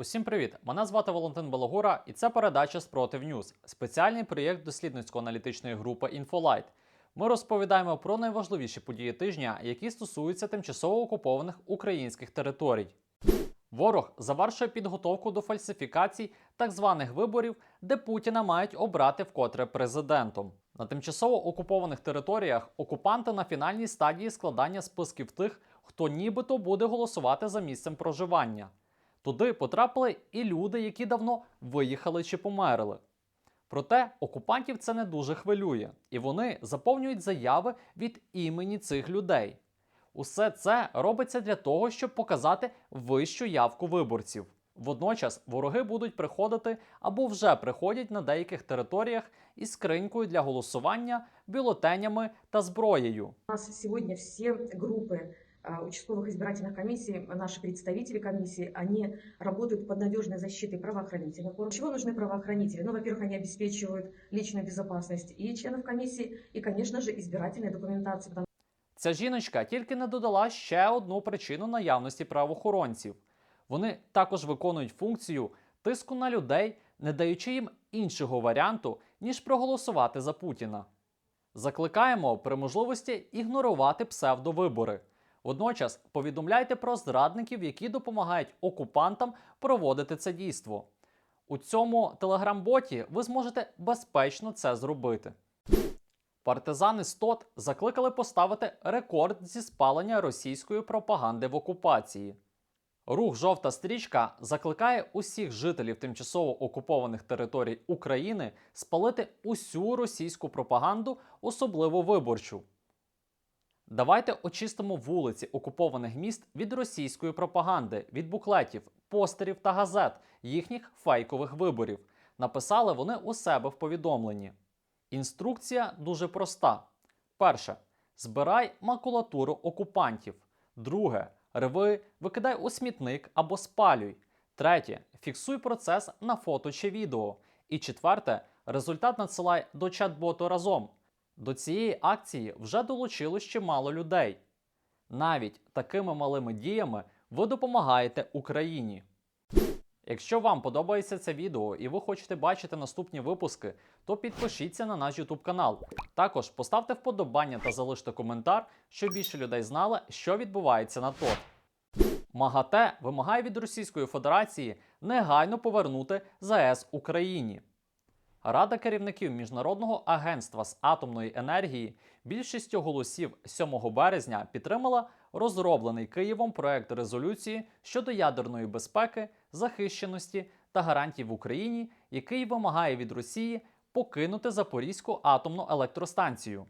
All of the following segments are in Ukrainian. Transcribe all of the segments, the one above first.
Усім привіт! Мене звати Валентин Балагура, і це передача Спротив Ньюз, спеціальний проєкт дослідницько-аналітичної групи Інфолайт. Ми розповідаємо про найважливіші події тижня, які стосуються тимчасово окупованих українських територій. Ворог завершує підготовку до фальсифікацій так званих виборів, де Путіна мають обрати вкотре президентом. На тимчасово окупованих територіях окупанти на фінальній стадії складання списків тих, хто нібито буде голосувати за місцем проживання. Туди потрапили і люди, які давно виїхали чи померли. Проте окупантів це не дуже хвилює, і вони заповнюють заяви від імені цих людей. Усе це робиться для того, щоб показати вищу явку виборців. Водночас вороги будуть приходити або вже приходять на деяких територіях із скринькою для голосування, бюлетенями та зброєю. У нас сегодня все группы а, участковых избирательных комиссий, наши представители комиссии, они работают под надежной защитой правоохранительных органов. Чего нужны правоохранители? Ну, во-первых, они обеспечивают личную безопасность и членов комиссии, и, конечно же, избирательной документации. Потому Ця жіночка тільки не додала ще одну причину наявності правоохоронців. Вони також виконують функцію тиску на людей, не даючи їм іншого варіанту, ніж проголосувати за Путіна. Закликаємо при можливості ігнорувати псевдовибори. Водночас повідомляйте про зрадників, які допомагають окупантам проводити це дійство. У цьому телеграм-боті ви зможете безпечно це зробити. Партизани СТОТ закликали поставити рекорд зі спалення російської пропаганди в окупації. Рух Жовта стрічка закликає усіх жителів тимчасово окупованих територій України спалити усю російську пропаганду, особливо виборчу. Давайте очистимо вулиці окупованих міст від російської пропаганди, від буклетів, постерів та газет, їхніх фейкових виборів. Написали вони у себе в повідомленні. Інструкція дуже проста. Перше. Збирай макулатуру окупантів. Друге. Рви, викидай у смітник або спалюй. Третє. Фіксуй процес на фото чи відео. І четверте. Результат надсилай до чат-боту разом. До цієї акції вже долучилось чимало людей. Навіть такими малими діями ви допомагаєте Україні. Якщо вам подобається це відео і ви хочете бачити наступні випуски, то підпишіться на наш YouTube канал. Також поставте вподобання та залиште коментар, щоб більше людей знали, що відбувається на ТОТ. МАГАТЕ вимагає від Російської Федерації негайно повернути ЗАЕС Україні. Рада керівників Міжнародного агентства з атомної енергії більшістю голосів 7 березня підтримала розроблений Києвом проект резолюції щодо ядерної безпеки, захищеності та гарантій в Україні, який вимагає від Росії покинути Запорізьку атомну електростанцію.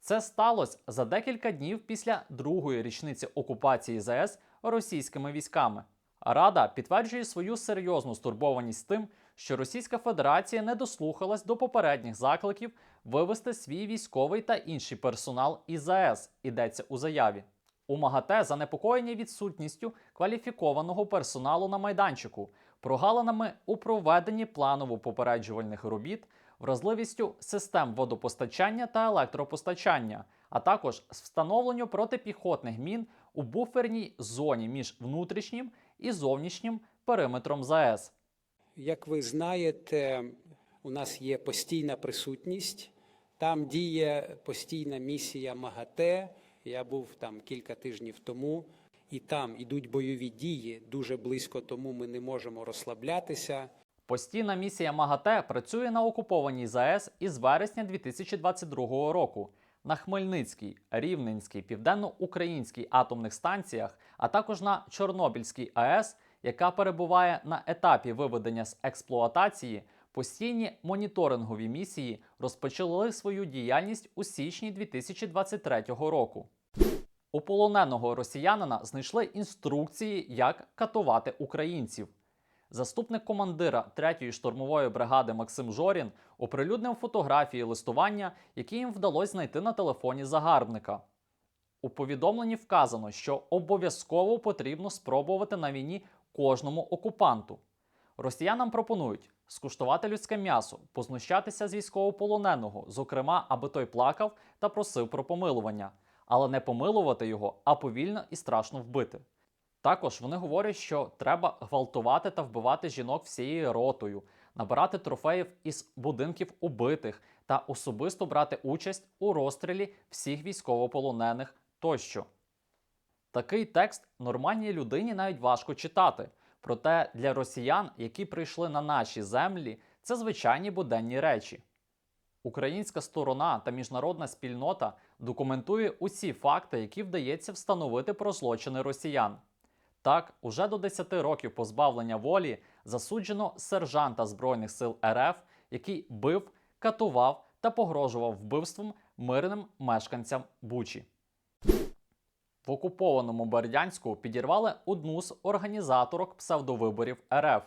Це сталося за декілька днів після другої річниці окупації ЗАЕС російськими військами. Рада підтверджує свою серйозну стурбованість тим, що Російська Федерація не дослухалась до попередніх закликів вивести свій військовий та інший персонал із ЗАЕС, йдеться у заяві. У МАГАТЕ занепокоєння відсутністю кваліфікованого персоналу на майданчику, прогалинами у проведенні планово-попереджувальних робіт, вразливістю систем водопостачання та електропостачання, а також з встановленню протипіхотних мін у буферній зоні між внутрішнім і зовнішнім периметром ЗАЕС. Як ви знаєте, у нас є постійна присутність. Там діє постійна місія МАГАТЕ. Я був там кілька тижнів тому, і там ідуть бойові дії дуже близько, тому ми не можемо розслаблятися. Постійна місія МАГАТЕ працює на окупованій ЗАЕС із вересня 2022 року. На Хмельницькій, Рівненській, Південно-Українській атомних станціях, а також на Чорнобильській АЕС, яка перебуває на етапі виведення з експлуатації, постійні моніторингові місії розпочали свою діяльність у січні 2023 року. У полоненого росіянина знайшли інструкції, як катувати українців. Заступник командира 3-ї штурмової бригади Максим Жорін оприлюднив фотографії листування, які їм вдалося знайти на телефоні загарбника. У повідомленні вказано, що обов'язково потрібно спробувати на війні кожному окупанту. Росіянам пропонують скуштувати людське м'ясо, познущатися з військовополоненого, зокрема, аби той плакав та просив про помилування, але не помилувати його, а повільно і страшно вбити. Також вони говорять, що треба гвалтувати та вбивати жінок всією ротою, набирати трофеїв із будинків убитих та особисто брати участь у розстрілі всіх військовополонених тощо. Такий текст нормальній людині навіть важко читати. Проте для росіян, які прийшли на наші землі, це звичайні буденні речі. Українська сторона та міжнародна спільнота документує усі факти, які вдається встановити про злочини росіян. Так, уже до 10 років позбавлення волі засуджено сержанта Збройних сил РФ, який бив, катував та погрожував вбивством мирним мешканцям Бучі. В окупованому Бердянську підірвали одну з організаторок псевдовиборів РФ.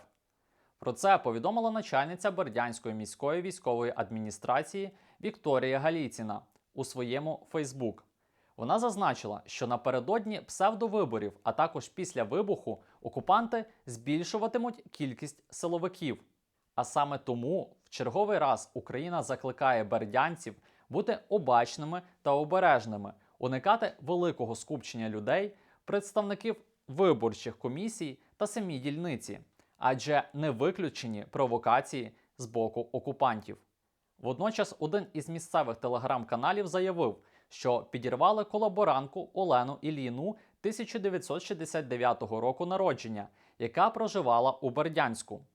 Про це повідомила начальниця Бердянської міської військової адміністрації Вікторія Галіціна у своєму Фейсбук. Вона зазначила, що напередодні псевдовиборів, а також після вибуху, окупанти збільшуватимуть кількість силовиків. А саме тому в черговий раз Україна закликає бердянців бути обачними та обережними, уникати великого скупчення людей, представників виборчих комісій та самі дільниці, адже не виключені провокації з боку окупантів. Водночас один із місцевих телеграм-каналів заявив, що підірвали колаборантку Олену Іліну 1969 року народження, яка проживала у Бердянську.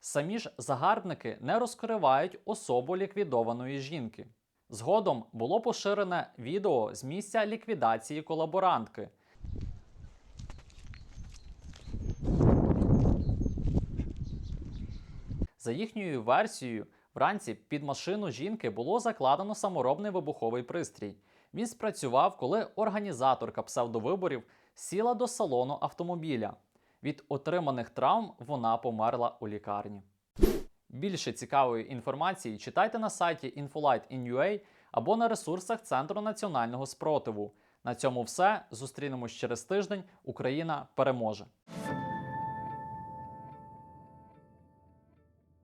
Самі ж загарбники не розкривають особу ліквідованої жінки. Згодом було поширене відео з місця ліквідації колаборантки. За їхньою версією, вранці під машину жінки було закладено саморобний вибуховий пристрій. Він спрацював, коли організаторка псевдовиборів сіла до салону автомобіля. Від отриманих травм вона померла у лікарні. Більше цікавої інформації читайте на сайті Infolight.in.ua або на ресурсах Центру національного спротиву. На цьому все. Зустрінемось через тиждень. Україна переможе!